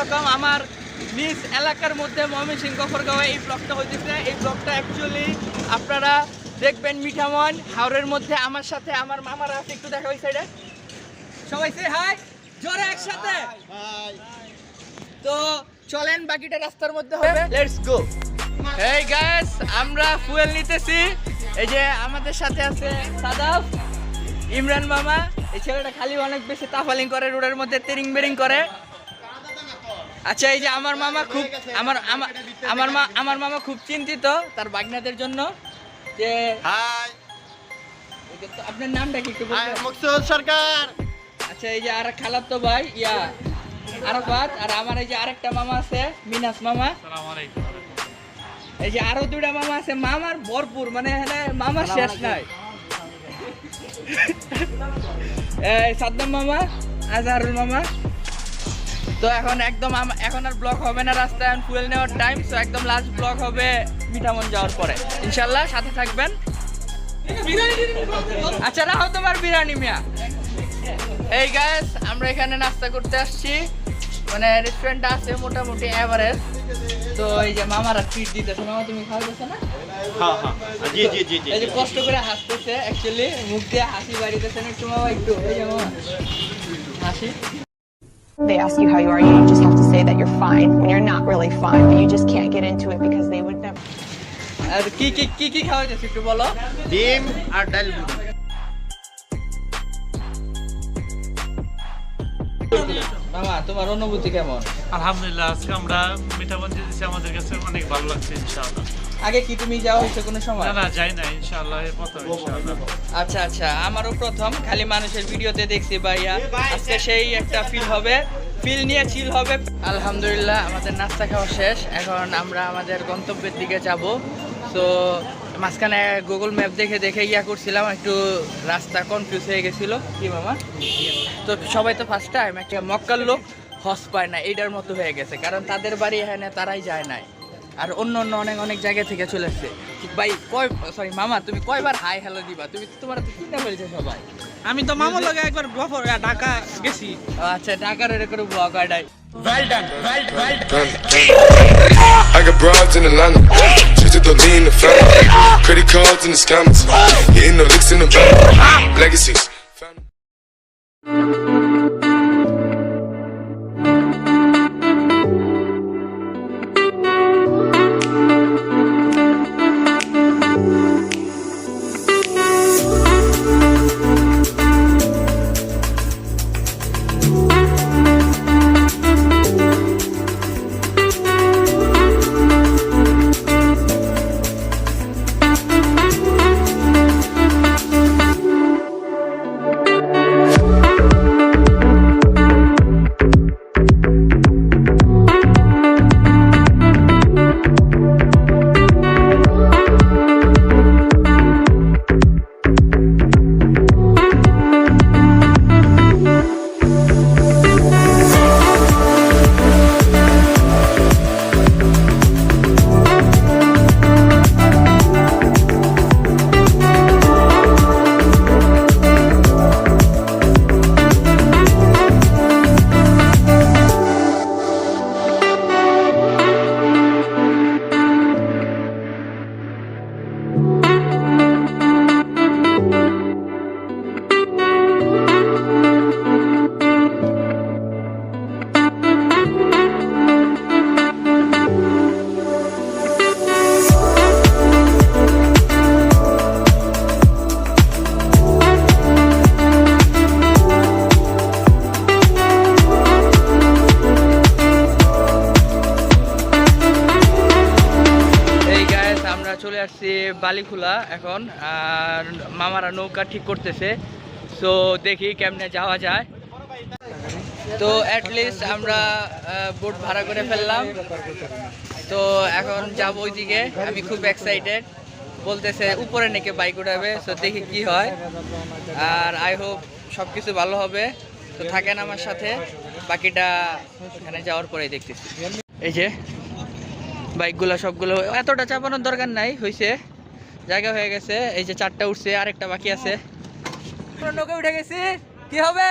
অন্যরকম আমার নিজ এলাকার মধ্যে ময়মনসিংহ গফরগাঁওয়ে এই ব্লগটা হইতেছে। এই ব্লগটা অ্যাকচুয়ালি আপনারা দেখবেন মিঠামন হাওড়ের মধ্যে আমার সাথে আমার মামারা আছে একটু দেখা সাইডে সবাই সে হাই জোরে একসাথে। তো চলেন বাকিটা রাস্তার মধ্যে হবে। লেটস গো এই গাইস আমরা ফুয়েল নিতেছি। এই যে আমাদের সাথে আছে সাদাফ ইমরান মামা। এই ছেলেটা খালি অনেক বেশি তাফালিং করে রোডের মধ্যে তেরিং বেরিং করে। আচ্ছা এই যে আমার মামা খুব আমার আমার আমার মা আমার মামা খুব চিন্তিত তার বাগনাদের জন্য যে হাই। তো আপনার নামটা কি একটু মুকসুদ সরকার। আচ্ছা এই যে আর খালাতো ভাই ইয়া আরাফাত আর আমার এই যে আরেকটা মামা আছে মিনাস মামা। এই যে আরও দুইটা মামা আছে মামার ভরপুর মানে এখানে মামার শেষ নাই। এই সাদ্দাম মামা আজহারুল মামা তো এখন একদম এখন আর ব্লক হবে না রাস্তায় এখন ফুয়েল নেওয়ার টাইম তো একদম লাস্ট ব্লক হবে মিঠামন যাওয়ার পরে। ইনশাল্লাহ সাথে থাকবেন। আচ্ছা রাখো তোমার বিরিয়ানি মিয়া। এই গাইস আমরা এখানে নাস্তা করতে আসছি। মানে রেস্টুরেন্টটা আছে মোটামুটি এভারেজ তো এই যে মামারা ট্রিট দিতেছে। মামা তুমি খাওয়াইতেছো না? হ্যাঁ হ্যাঁ। জি জি জি জি। এই যে কষ্ট করে হাসতেছে অ্যাকচুয়ালি মুখ দিয়ে হাসি বাড়িতেছে না একটু মামা একটু। এই যে মামা হাসি। They ask you how you are, you just have to say that you're fine when you're not really fine, but you just can't get into it because they would never. আর কি কি কি কি খাওয়াইতেছে একটু বলো ডিম আর ডাল মামা তোমার অনুভূতি কেমন আলহামদুলিল্লাহ আজকে আমরা মিঠাবন যেতেছি আমাদের কাছে অনেক ভালো লাগছে ইনশাআল্লাহ আগে কি তুমি যাওয়া হয়েছে কোনো সময়? না না যাই না ইনশাআল্লাহ এর প্রথম ইনশাআল্লাহ। আচ্ছা আচ্ছা আমারও প্রথম খালি মানুষের ভিডিওতে দেখছি ভাইয়া। আজকে সেই একটা ফিল হবে। ফিল নিয়ে চিল হবে। আলহামদুলিল্লাহ আমাদের নাস্তা খাওয়া শেষ। এখন আমরা আমাদের গন্তব্যের দিকে যাব। তো মাঝখানে গুগল ম্যাপ দেখে দেখে ইয়া করছিলাম একটু রাস্তা কনফিউজ হয়ে গেছিল। কি মামা? তো সবাই তো ফার্স্ট টাইম একটা মক্কার লোক হস পায় না এইটার মতো হয়ে গেছে। কারণ তাদের বাড়ি এখানে তারাই যায় নাই। আর অন্য অন্য অনেক অনেক জায়গা থেকে চলে আসছে ভাই কয় সরি মামা তুমি কয়বার হাই হ্যালো দিবা তুমি তোমার তো চিন্তা ফেলছে সবাই আমি তো মামার লগে একবার গফর ঢাকা গেছি আচ্ছা ঢাকার এরকম ব্লগ আডাই Well done, well, well done. I got broads in Atlanta. Just to the lean, the family. Credit cards and the scammers. Hitting the licks in the van. Legacies. Balikhola এখন, আর মামারা নৌকা ঠিক করতেছে। সো দেখি কেমনে যাওয়া যায়। তো অ্যাটলিস্ট আমরা বোট ভাড়া করে ফেললাম। তো, এখন যাব ওইদিকে। আমি খুব এক্সাইটেড বলতেছে, উপরে নাকি বাইক উঠাবে সো দেখি কি হয়। আর আই হোপ সব কিছু ভালো হবে। তো, থাকেন আমার সাথে। বাকিটা এখানে যাওয়ার পরেই দেখতেছি। এই যে বাইকগুলো সবগুলো এতটা চাপানোর দরকার নাই হয়েছে জায়গা হয়ে গেছে এই যে চারটা উঠছে আরেকটা বাকি আছে। নৌকা উঠে গেছি কি হবে?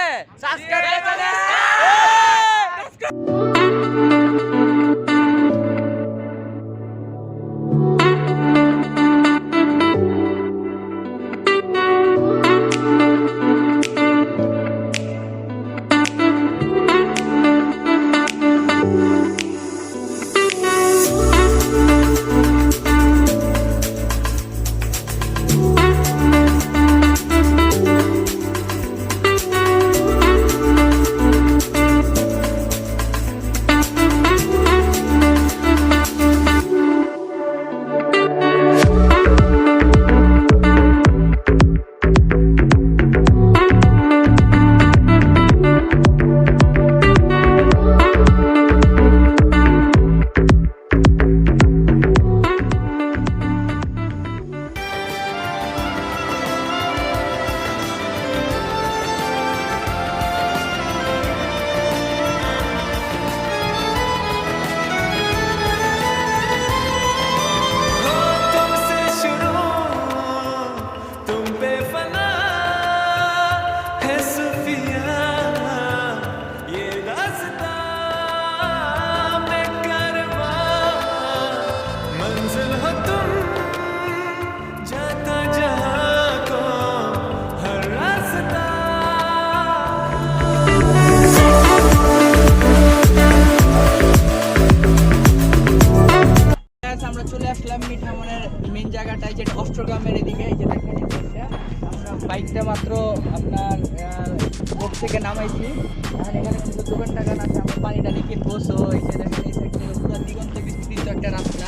দোকান টাকান আছে, আমরা পানি টানি কিনবো সো সাইড থেকে পুরো দিগন্ত বিস্তৃত একটা রাস্তা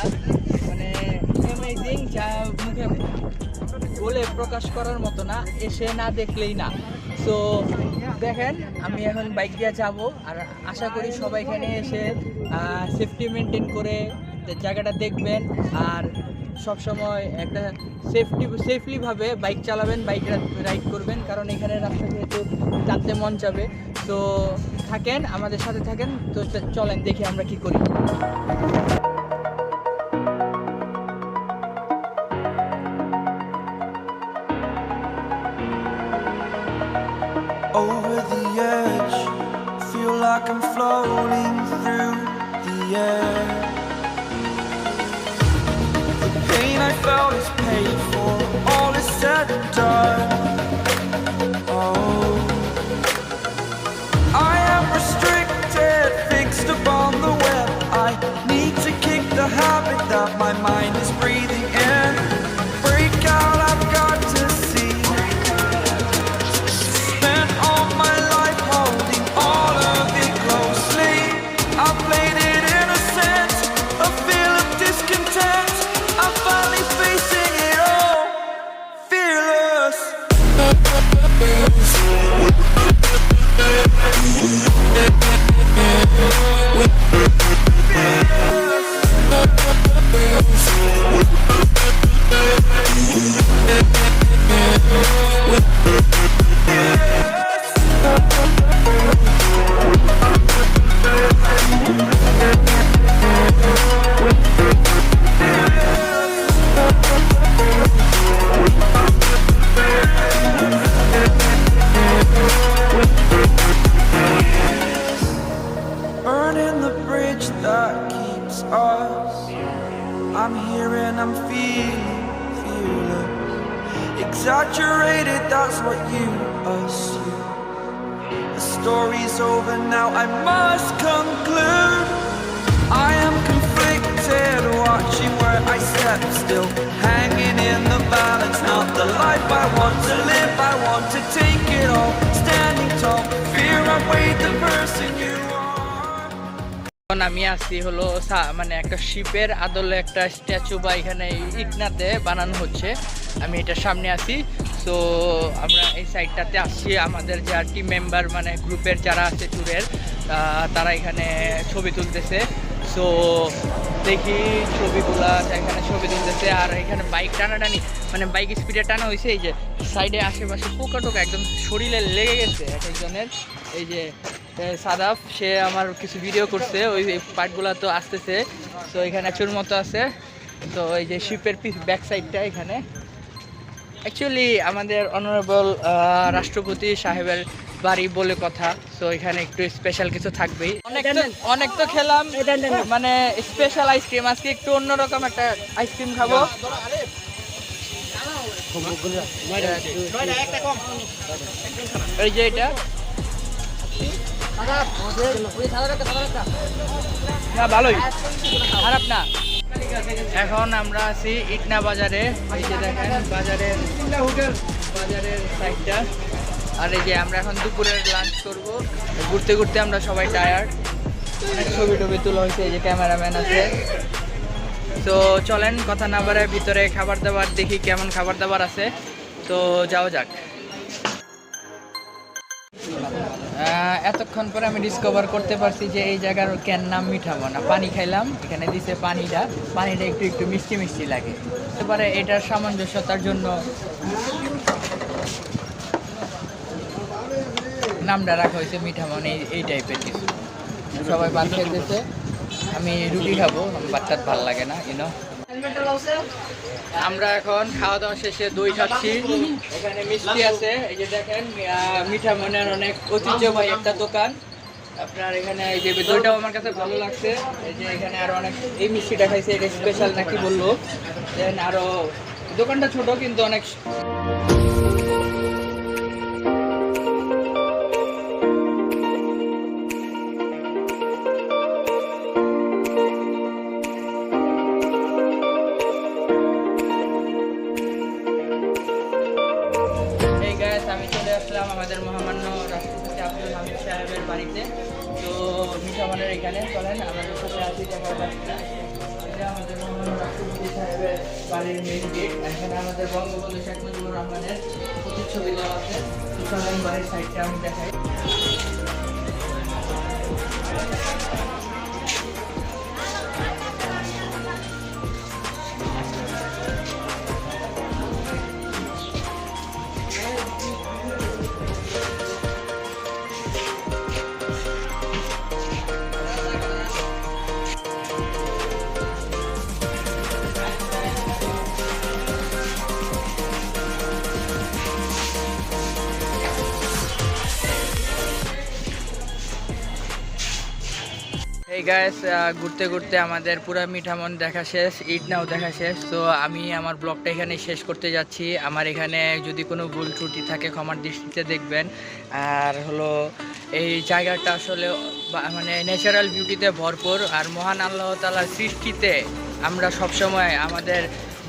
মানে অ্যামেজিং যা মুখে বলে প্রকাশ করার মতো না, এসে না দেখলেই না। সো দেখেন, আমি এখন বাইক দিয়ে যাব, আর আশা করি সবাই এখানে এসে সেফটি মেনটেন করে জায়গাটা দেখবেন। আর সব সময় একটা সেফটি সেফলিভাবে বাইক চালাবেন বাইক রাইড করবেন, কারণ এখানে রাস্তা যেহেতু জানতে মন যাবে তো থাকেন আমাদের সাথে থাকেন তো চলেন দেখি আমরা কি করি। Over now, I must conclude. I am conflicted, watching where I step still. Hanging in the balance, not the life I want to live. I want to take it all, standing tall. Fear I weighed the person you আমি আছি হলো মানে একটা শিপের আদলে একটা statue বা এখানে ইটনাতে বানানো হচ্ছে আমি এটার সামনে আছি তো আমরা এই সাইডটাতে আসছি। আমাদের যা টিম মেম্বার মানে গ্রুপের যারা আছে ট্যুরের তারা এখানে ছবি তুলতেছে। সো দেখি ছবিগুলা এখানে ছবি তুলতেছে। আর এখানে বাইক টানাটানি মানে বাইক স্পিডে টানা হয়েছে এই যে সাইডে আশেপাশে পোকা টোকা একদম শরীরে লেগে গেছে এক একজনের। এই যে এ, সাদাফ সে আমার কিছু ভিডিও করছে ওই পার্টগুলো তো আসতেছে। তো এখানে চুর মতো আছে। তো এই যে শিপের পিস ব্যাক সাইডটা এখানে। অ্যাকচুয়ালি আমাদের অনারেবল রাষ্ট্রপতি সাহেবের বাড়ি বলে কথা তো এখানে একটু স্পেশাল কিছু থাকবেই। অনেক অনেক তো খেলাম মানে স্পেশাল আইসক্রিম আজকে একটু অন্যরকম একটা আইসক্রিম খাব। এই যে এটা। না, ভালোই। খারাপ না। এখন আমরা আছি ইটনা বাজারে। এই যে দেখেন, বাজারের বাজারের সাইডটা আর এই যে আমরা এখন দুপুরের লাঞ্চ করব। ঘুরতে ঘুরতে আমরা সবাই টায়ার্ড ছবি টবি তোলা হয়েছে, এই যে ক্যামেরাম্যান আছে। তো চলেন, কথা না বাড়ায় ভিতরে খাবার দাবার দেখি কেমন খাবার দাবার আছে। তো যাও যাক। এতক্ষণ পরে আমি ডিসকভার করতে পারছি যে এই জায়গার ক্যান নাম মিঠামো না। পানি খাইলাম, এখানে দিছে পানিটা। পানিটা একটু একটু মিষ্টি মিষ্টি লাগে। এবারে এটার সামঞ্জস্যতার জন্য নামটা রাখা হয়েছে মিঠামন এই এই টাইপের কিছু। সবাই ভাত খেতেছে। আমি রুটি খাব বাচ্চার ভালো লাগে না ইউনো আমরা এখন খাওয়া দাওয়া শেষে দই খাচ্ছি। এখানে মিষ্টি আছে। এই যে দেখেন মিঠা মনের অনেক ঐতিহ্যবাহী একটা দোকান। আপনার এখানে এই যে দইটাও আমার কাছে ভালো লাগছে। এই যে এখানে আরও অনেক, এই মিষ্টিটা খাইছে, এটা স্পেশাল নাকি বলল। দেন আরও, দোকানটা ছোট কিন্তু অনেক আমাদের মহামান্য রাষ্ট্রপতি আব্দুল হামিদ সাহেবের বাড়িতে। তো মিঠামনের এখানে চলেন আমাদের সাথে আছি দেখা যাচ্ছে এটা আমাদের মহামান্য রাষ্ট্রপতি সাহেবের বাড়ির মেইন গেট এখানে আমাদের বঙ্গবন্ধু শেখ মুজিবুর রহমানের প্রতিচ্ছবি দেওয়া আছে। তো চলেন বাড়ির সাইডটা আমি দেখাই। গায়েস ঘুরতে ঘুরতে আমাদের পুরা মিঠামন দেখা শেষ ইট নাও দেখা শেষ। তো আমি আমার ব্লগটা এখানে শেষ করতে যাচ্ছি। আমার এখানে যদি কোনো ভুল ত্রুটি থাকে ক্ষমার দৃষ্টিতে দেখবেন। আর হলো, এই জায়গাটা আসলে মানে ন্যাচারাল বিউটিতে ভরপুর। আর মহান আল্লাহ তালার সৃষ্টিতে আমরা সবসময় আমাদের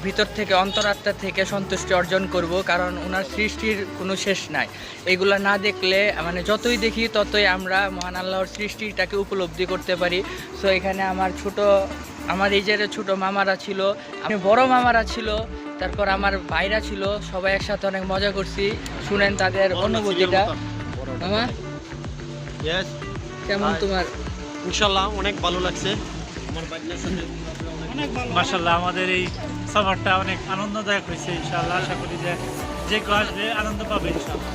ভিতর থেকে অন্তরাত্মা থেকে সন্তুষ্টি অর্জন করব কারণ ওনার সৃষ্টির কোনো শেষ নাই। এগুলা না দেখলে মানে যতই দেখি ততই আমরা মহান আল্লাহর সৃষ্টিটাকে উপলব্ধি করতে পারি। সো এখানে আমার ছোট আমার এই যে ছোট মামারা ছিল আমি বড় মামারা ছিল তারপর আমার ভাইরা ছিল সবাই একসাথে অনেক মজা করছি। শুনেন তাদের অনুভূতিটা। মামা? কেমন তোমার? ইনশাল্লাহ অনেক ভালো লাগছে। আমার বাচ্চার সাথে মাসাল্লাহ আমাদের এই সফরটা অনেক আনন্দদায়ক হয়েছে ইনশাআল্লাহ। আশা করি যে যে কেউ আসবে আনন্দ পাবে ইনশাআল্লাহ।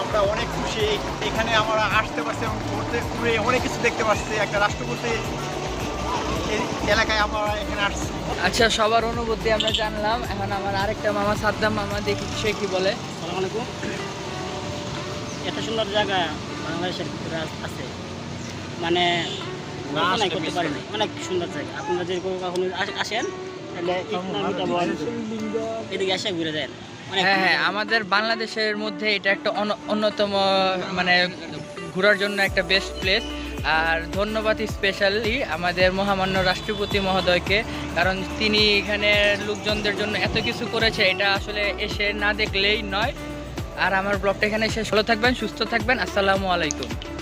আমরা অনেক খুশি। এখানে আমরা আসতে পারছি এবং ঘুরতে ঘুরে অনেক কিছু দেখতে পাচ্ছি একটা রাষ্ট্রপতি এলাকায় আমরা এখানে আসছি। আচ্ছা সবার অনুভূতি আমরা জানলাম। এখন আমার আরেকটা মামা সাদ্দাম মামা দেখি সে কি বলে। এত সুন্দর জায়গা বাংলাদেশের ভিতরে আছে। মানে করতে পারি নাই। অনেক সুন্দর জায়গা। আপনারা যদি কখনো কখনো আসেন এসে হ্যাঁ হ্যাঁ আমাদের বাংলাদেশের মধ্যে এটা একটা অন্যতম মানে ঘোরার জন্য একটা বেস্ট প্লেস আর ধন্যবাদ স্পেশালি আমাদের মহামান্য রাষ্ট্রপতি মহোদয়কে কারণ তিনি এখানে লোকজনদের জন্য এত কিছু করেছে এটা আসলে এসে না দেখলেই নয়। আর আমার ব্লগটা এখানে শেষ। ভালো থাকবেন সুস্থ থাকবেন। আসসালামু আলাইকুম।